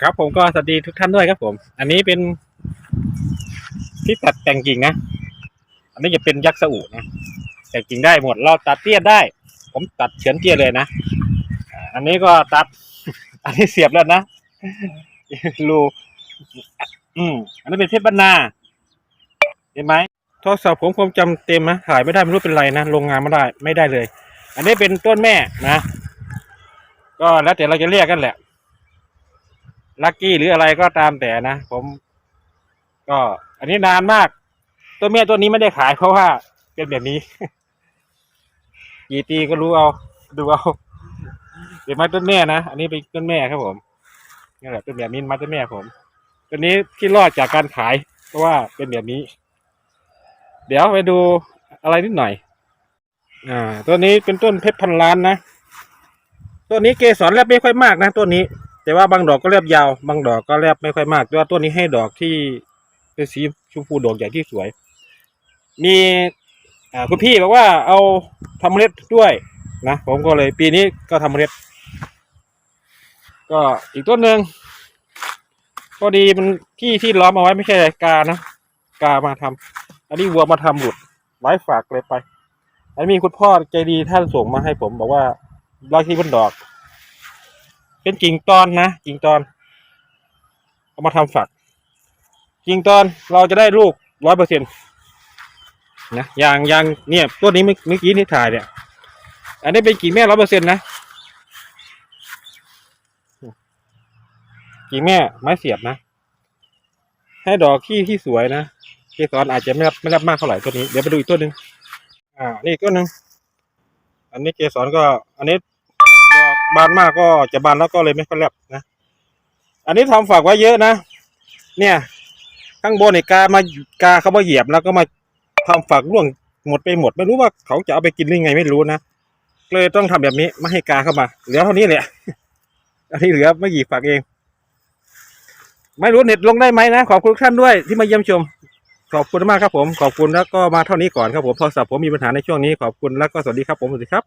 ครับผมก็สวัสดีทุกท่านด้วยครับผม อันนี้เป็นที่ตัดแต่งกิ่งนะ อันนี้จะเป็นยักษ์สอูนะแต่งกิ่งได้หมดเราตัดเตี้ยได้ ผมตัดเฉือนเตี้ยเลยนะ อันนี้ก็ตัด อันนี้เสียบแล้วนะรูอืมอันนี้เป็นเพชรบรรณาเห็นไหมโทรศัพท์ผมความจำเต็มนะถ่ายไม่ได้ไม่รู้เป็นไรนะลงงานไม่ได้ไม่ได้เลย อันนี้เป็นต้นแม่นะ ก็แล้วแต่เราจะเรียกกันแหละ ลักกี้หรืออะไรก็ตามแต่นะผม ก็ อันนี้นานมาก ตัวเมียตัวนี้ไม่ได้ขายเพราะว่า เป็นแบบนี้กี่ปีก็รู้เอา ดูเอาเดี๋ยวมาต้นแม่นะอันนี้เป็นต้นแม่ครับผมนี่แหละเป็นแบบนี้มาต้นแม่ผม ตัวนี้ที่รอดจากการขายเพราะว่าเป็นแบบนี้ เดี๋ยวไปดูอะไรนิดหน่อย อ่า ตัวนี้เป็นต้นเพชรพันล้านนะ ตัวนี้เกสรแลบไม่ค่อยมากนะตัวนี้ แต่ว่าบางดอกก็แลบยาว บางดอกก็แลบไม่ค่อยมากแต่ว่าตัวนี้ให้ดอกที่เป็นสีชมพูดอกใหญ่ที่สวย มีคุณพี่บอกว่าเอาทำเมล็ดด้วยนะผมก็เลยปีนี้ก็ทำเมล็ด ก็อีกต้นหนึ่งพอดีมันที่ที่ล้อมเอาไว้ไม่ใช่กานะกามาทำอันนี้วัวมาทำหลุดไว้ฝากเลยไป อันนี้มีคุณพ่อใจดีท่านส่งมาให้ผม บอกว่าร้อยที่บนดอก เป็นกิ่งตอนนะกิ่งตอน เอามาทำฝัก กิ่งตอนเราจะได้ลูกร้อยเปอร์เซ็นต์นะอย่างอย่างเนี่ยตัวนี้เมื่อกี้นี่ถ่ายเนี่ย อันนี้เป็นกิ่งแม่ร้อยเปอร์เซ็นต์นะกิ่งแม่ไม้เสียบนะ ให้ดอกที่ที่สวยนะเกสรอาจจะไม่รับไม่รับมากเท่าไหร่ตัวนี้เดี๋ยวไปดูอีกตัวหนึ่งอ่า นี่อีกตัวหนึ่งอันนี้เกสรก็ อันนี้ ดอกบานมากก็จะบานแล้วก็เลยไม่ค่อยแลบนะ อันนี้ทำฝากไว้เยอะนะ เนี่ย ข้างบนเนี่ยกามากาเขามาเหยียบแล้วก็มาทำฝากร่วงหมดไปหมด ไม่รู้ว่าเขาจะเอาไปกินหรือไงไม่รู้นะเลยต้องทำแบบนี้ไม่ให้กาเข้ามา เหลือเท่านี้แหละอันนี้เหลือไม่กี่ฝากเอง ไม่รู้เน็ตลงได้ไหมนะ ขอบคุณท่านด้วยที่มาเยี่ยมชม ขอบคุณมากครับผม ขอบคุณแล้วก็มาเท่านี้ก่อนครับผมโทรศัพท์ผมมีปัญหาในช่วงนี้ขอบคุณแล้วก็สวัสดีครับผมสวัสดีครับ